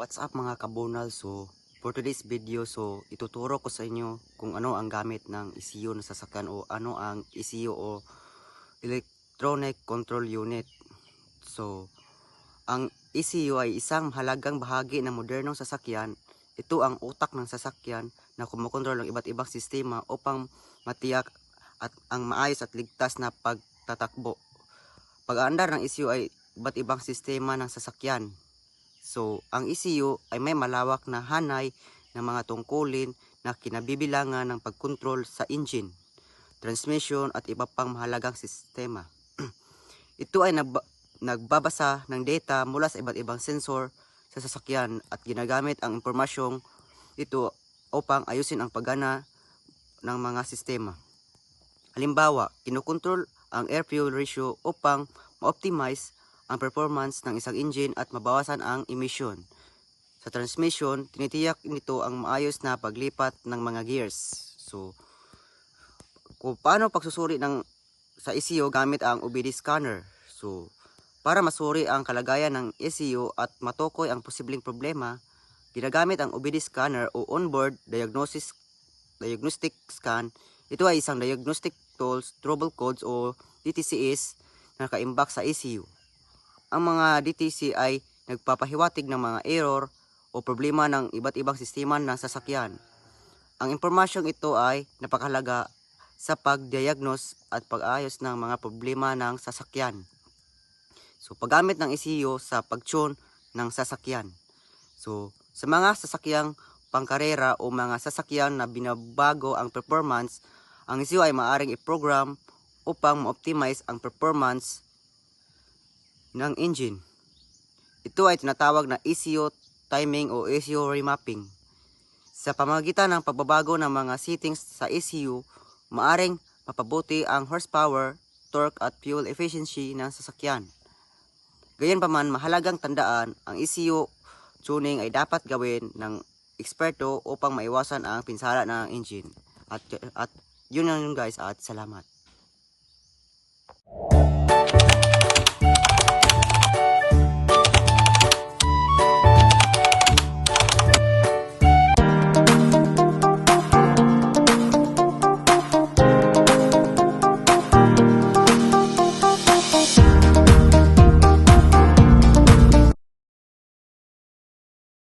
what's up mga kabunal? So, for today's video, so ituturo ko sa inyo kung ano ang gamit ng ECU na sasakyan o ano ang ECU o Electronic Control Unit. So, ang ECU ay isang mahalagang bahagi ng modernong sasakyan. Ito ang utak ng sasakyan na kumukontrol ng iba't ibang sistema upang matiyak at ang maayos at ligtas na pagtatakbo. Pag-aandar ng ECU ay iba't ibang sistema ng sasakyan. So, ang ECU ay may malawak na hanay ng mga tungkulin na kinabibilangan ng pagkontrol sa engine, transmission at iba pang mahalagang sistema. Ito ay nagba- nagbabasa ng data mula sa iba't ibang sensor sa sasakyan at ginagamit ang impormasyong ito upang ayusin ang paggana ng mga sistema. Halimbawa, kinukontrol ang air-fuel ratio upang ma-optimize ang performance ng isang engine at mabawasan ang emission. Sa transmission, tinitiyak nito ang maayos na paglipat ng mga gears. So, kung paano pagsusuri ng sa ECU gamit ang OBD scanner. So, para masuri ang kalagayan ng ECU at matukoy ang posibleng problema, ginagamit ang OBD scanner o onboard diagnosis diagnostic scan. Ito ay isang diagnostic tools, trouble codes o DTCs na nakaimbak sa ECU. Ang mga DTC ay nagpapahiwatig ng mga error o problema ng iba't ibang sistema ng sasakyan. Ang impormasyong ito ay napakahalaga sa pag-diagnose at pag-ayos ng mga problema ng sasakyan. So, paggamit ng ECU sa pag-tune ng sasakyan. So, sa mga sasakyang pangkarera o mga sasakyan na binabago ang performance, ang ECU ay maaaring i-program upang ma-optimize ang performance ng engine. Ito ay tinatawag na ECU timing o ECU remapping. Sa pamamagitan ng pagbabago ng mga settings sa ECU, maaring mapabuti ang horsepower, torque at fuel efficiency ng sasakyan. Gayunpaman, mahalagang tandaan, ang ECU tuning ay dapat gawin ng eksperto upang maiwasan ang pinsala ng engine. At, at yun lang yun guys at salamat.